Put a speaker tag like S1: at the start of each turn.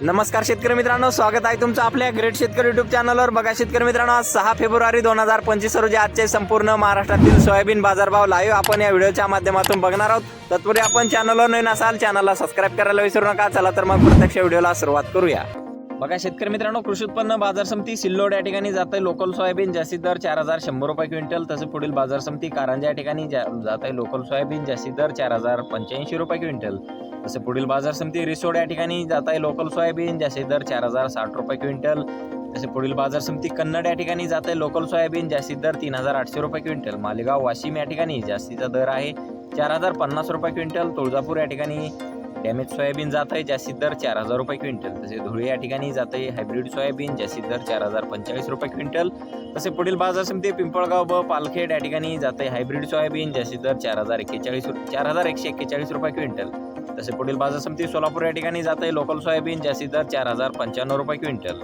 S1: नमस्कार शेतकरी मित्रांनो स्वागत आहे तुमचं आपल्या ग्रेट शेतकरी युट्यूब चॅनलवर बघा शेतकरी मित्रांनो आज सहा फेब्रुवारी दोन हजार पंचवीस रोजी आजचे संपूर्ण महाराष्ट्रातील सोयाबीन बाजारभाव लाईव्ह आपण या व्हिडिओच्या माध्यमातून बघणार आहोत. तत्पूर्वी आपण चॅनलवर नवीन असाल चॅनलला सबस्क्राईब करायला विसरू नका. चला तर मग प्रत्यक्ष व्हिडिओला सुरुवात करूया. बघा शेतकरी मित्रांनो कृषी उत्पन्न बाजार समिती सिल्लोड या ठिकाणी जात आहे लोकल सोयाबीन जास्तीत दर चार हजार शंभर रुपये क्विंटल. तसे पुढील बाजार समिती कारंजा या ठिकाणी जा- जात आहे लोकल सोयाबीन जास्तीत दर चार हजार पंच्याऐंशी रुपये क्विंटल. तसे पुढील बाजार समिती रिसोड या ठिकाणी जात आहे लोकल सोयाबीन जास्तीत दर चार हजार साठ रुपये क्विंटल. तसे पुढील बाजार समिती कन्नड या ठिकाणी जात आहे लोकल सोयाबीन जास्तीत दर तीन हजार आठशे रुपये क्विंटल. मालेगाव वाशिम या ठिकाणी जास्तीचा दर आहे चार हजार पन्नास रुपये क्विंटल. तुळजापूर या ठिकाणी डॅमेज सोयाबीन जात आहे जास्तीत दर चार हजार रुपये क्विंटल. तसे धुळे या ठिकाणी जात आहे हायब्रिड सोयाबीन जास्तीत दर चार हजार पंचेचाळीस रुपये क्विंटल. तसे पुढील बाजार समिती पिंपळगाव ब पालखेड या ठिकाणी जात आहे हायब्रिड सोयाबीन जास्तीत दर चार हजार एक्केचाळीस चार हजार एकशे एक्केचाळीस रुपये क्विंटल. तसे पुढील बाजार समिती सोलापूर या ठिकाणी जात आहे लोकल सोयाबीन जास्तीत दर चार हजार पंच्याण्णव रुपये क्विंटल.